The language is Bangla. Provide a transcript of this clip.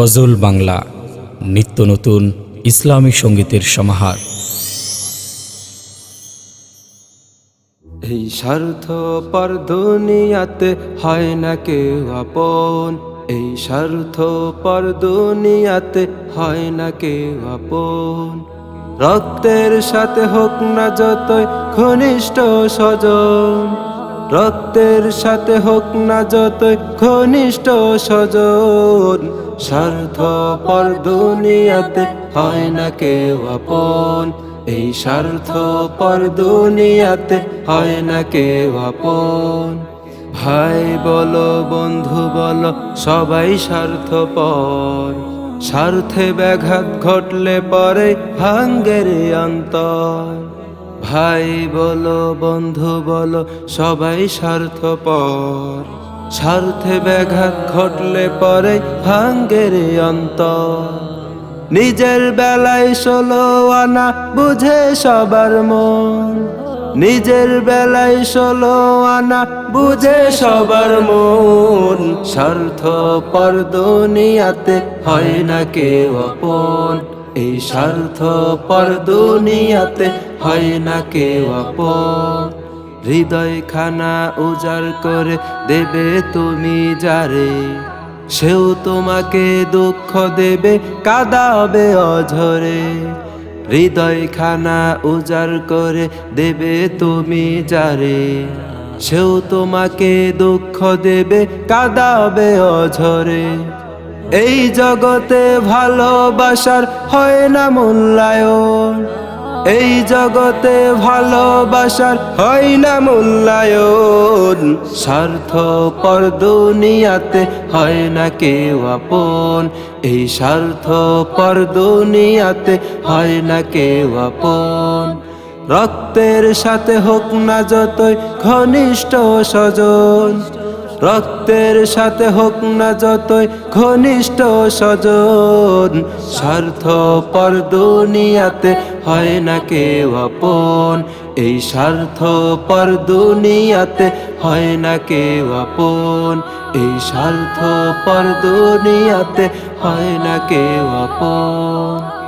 গজল বাংলা, নিত্য নতুন ইসলামী সঙ্গীতের সমাহার। এই স্বার্থ পর দুনিয়াতে হয় না কেউ আপন। এই স্বার্থ পর দুনিয়াতে হয় না কেউ আপন। রক্তের সাথে হোক না যতই, ঘনিষ্ঠ স্বজন। রক্তের সাথে হোক না যত ঘনিষ্ঠ স্বজন স্বার্থ পর দুনিয়াতে হয় না কেউ আপন। এই স্বার্থ পর দুনিয়াতে হয় না কেউ আপন। ভাই বলো, বন্ধু বলো, সবাই স্বার্থ স্বার্থপর। স্বার্থে ব্যাঘাত ঘটলে পরে ভাঙ্গের অন্তর। ভাই বলো, বন্ধু বলো, সবাই স্বার্থপর। স্বার্থে ব্যাঘাত ঘটলে পরে ভাঙ্গের অন্তর। নিজের বেলায় ষোলো আনা বুঝে সবার মন। নিজের বেলায় ষোলো আনা বুঝে সবার মন। স্বার্থ পর দুনিয়াতে হয় না কেউ আপন। এই স্বার্থ পর দুনিয়াতে হয় না কেউ হৃদয় খানা উজাড় করে দেবে তুমি যারে। সেও তোমাকে দুঃখ দেবে, কাদাবে অঝরে। হৃদয় খানা উজাড় করে দেবে তুমি যারে। সেও তোমাকে দুঃখ দেবে, কাদাবে অঝরে। এই জগতে ভালোবাসার হয় না মূল্যায়ন। এই জগতে ভালোবাসার হয় না মূল্যায়ন। স্বার্থ পর দুনিয়াতে হয় না কেউ আপন। এই স্বার্থ পর দুনিয়াতে হয় না কেউ আপন। রক্তের সাথে হোক না যতই ঘনিষ্ঠ স্বজন। রক্তের সাথে হোক না যতই ঘনিষ্ঠ স্বজন স্বার্থ পর দুনিয়াতে হয় না কেউ আপন। এই স্বার্থ পর দুনিয়াতে হয় না কেউ আপন। এই স্বার্থ পর দুনিয়াতে হয় না কেউ আপন।